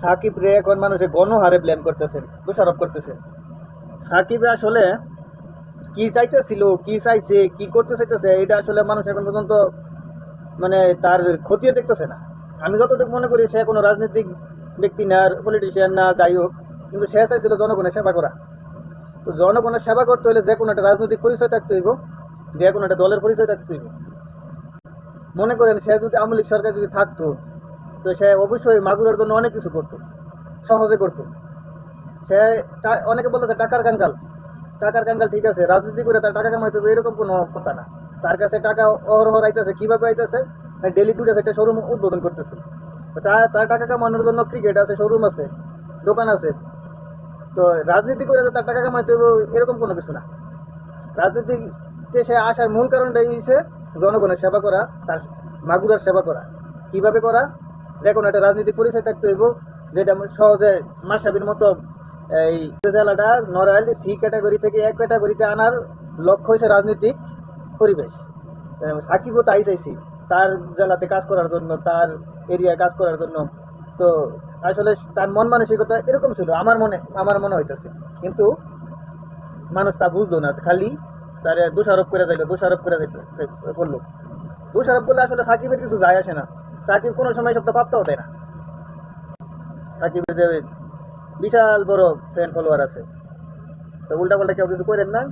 সাকিব রে এখন মানুষে গণহারে ব্লেম করতেছে, দোষারোপ করতেছে। সাকিব আসলে কি চাইতেছিল, কি চাইছে, কি করতে চাইতেছে, এটা আসলে মানুষ এখন পর্যন্ত মানে তার ক্ষতিও দেখতেছে না। আমি যতটুকু মনে করি, সে কোনো রাজনৈতিক ব্যক্তি না পলিটিশিয়ান না, যাই হোক, কিন্তু সে চাইছিল জনগণের সেবা করা। তো জনগণের সেবা করতে হলে যে কোনো একটা রাজনৈতিক পরিচয় থাকতে হইব, যে কোনো একটা দলের পরিচয় থাকতে হইব। মনে করেন সে যদি আওয়ামী লীগ সরকার যদি থাকতো তো সে অবশ্যই মাগুরের জন্য অনেক কিছু করতো, সহজে করতো। সে অনেকে বলতেছে টাকার কাঙ্গাল টাকার কাঙ্গাল ঠিক আছে, রাজনীতি করে তার টাকা কামাইতে হবে, এরকম কোনো কথা না। তার কাছে টাকা অহরহ আইতেছে কীভাবে আইতেছে? ডেলি দুটো একটা শোরুম উদ্বোধন করতেছে। তার টাকা কামানোর জন্য ক্রিকেট আছে শোরুম আছে, দোকান আছে। তো রাজনীতি করে তার টাকা কামাইতে হবে, এরকম কোনো কিছু না। রাজনীতিতে সে আসার মূল কারণটাই হচ্ছে জনগণের সেবা করা, তার মাগুরার সেবা করা। কীভাবে করা? যে কোনো একটা রাজনৈতিক পরিচয় থাকতে হইব। যেটা সহজে মাসাবির মতো এই জেলাটা, নড়াইল সি ক্যাটাগরি থেকে এক ক্যাটাগরিতে আনার লক্ষ্য হয়েছে রাজনৈতিক পরিবেশ। সাকিবও তাই চাইছি। তার জেলাতে কাজ করার জন্য, তার এরিয়ায় কাজ করার জন্য। তো আসলে তার মন মানসিকতা এরকম ছিল, আমার মনে আমার মনে হইতেছে। কিন্তু মানুষ তা বুঝলো না, খালি তার দোষারোপ করে দিল দোষারোপ করে দিল করল। দোষারোপ করলে আসলে সাকিবের কিছু যায় আসে না। সাকিব কোনো সময় সব তো পাত্তাও দেয় না। সাকিবের যে বিশাল বড় ফ্যান ফলোয়ার আছে। তো উল্টা পাল্টা কেউ কিছু করেন না।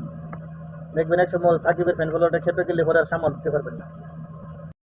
দেখবেন এক সময় সাকিবের ফ্যান ফলোয়ারটা খেপে গেলে পরে আর সামাল দিতে পারবেন না।